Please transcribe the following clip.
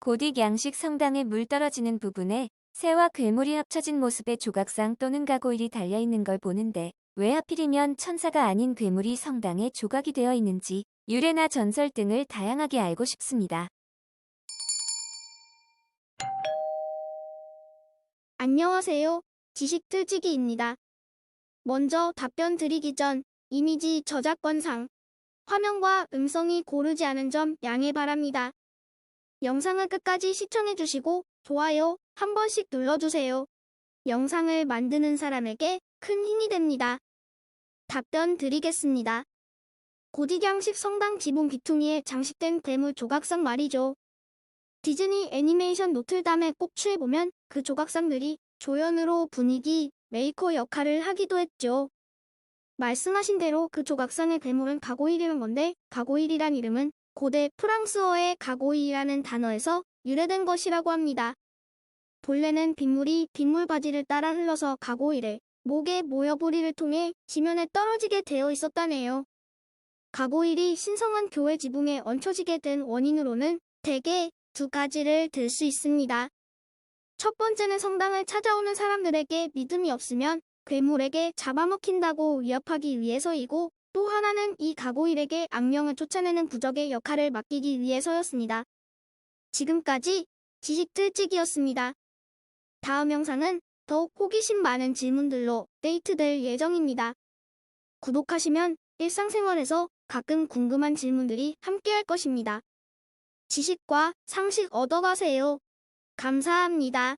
고딕 양식 성당에 물 떨어지는 부분에 새와 괴물이 합쳐진 모습의 조각상 또는 가고일이 달려있는 걸 보는데 왜 하필이면 천사가 아닌 괴물이 성당에 조각이 되어 있는지 유래나 전설 등을 다양하게 알고 싶습니다. 안녕하세요. 지식틀치기입니다. 먼저 답변 드리기 전 이미지 저작권상 화면과 음성이 고르지 않은 점 양해 바랍니다. 영상을 끝까지 시청해주시고 좋아요 한 번씩 눌러주세요. 영상을 만드는 사람에게 큰 힘이 됩니다. 답변 드리겠습니다. 고딕양식 성당 지붕 귀퉁이에 장식된 괴물 조각상 말이죠. 디즈니 애니메이션 노틀담에 꼭 취해보면 그 조각상들이 조연으로 분위기, 메이커 역할을 하기도 했죠. 말씀하신 대로 그 조각상의 괴물은 가고일이란 건데 가고일이란 이름은 고대 프랑스어의 가고일이라는 단어에서 유래된 것이라고 합니다. 본래는 빗물이 빗물 바지를 따라 흘러서 가고일에 목에 모여보리를 통해 지면에 떨어지게 되어 있었다네요. 가고일이 신성한 교회 지붕에 얹혀지게 된 원인으로는 대개 두 가지를 들 수 있습니다. 첫 번째는 성당을 찾아오는 사람들에게 믿음이 없으면 괴물에게 잡아먹힌다고 위협하기 위해서이고 또 하나는 이 가고일에게 악령을 쫓아내는 부적의 역할을 맡기기 위해서였습니다. 지금까지 지식틀찍이었습니다. 다음 영상은 더욱 호기심 많은 질문들로 데이트될 예정입니다. 구독하시면 일상생활에서 가끔 궁금한 질문들이 함께할 것입니다. 지식과 상식 얻어가세요. 감사합니다.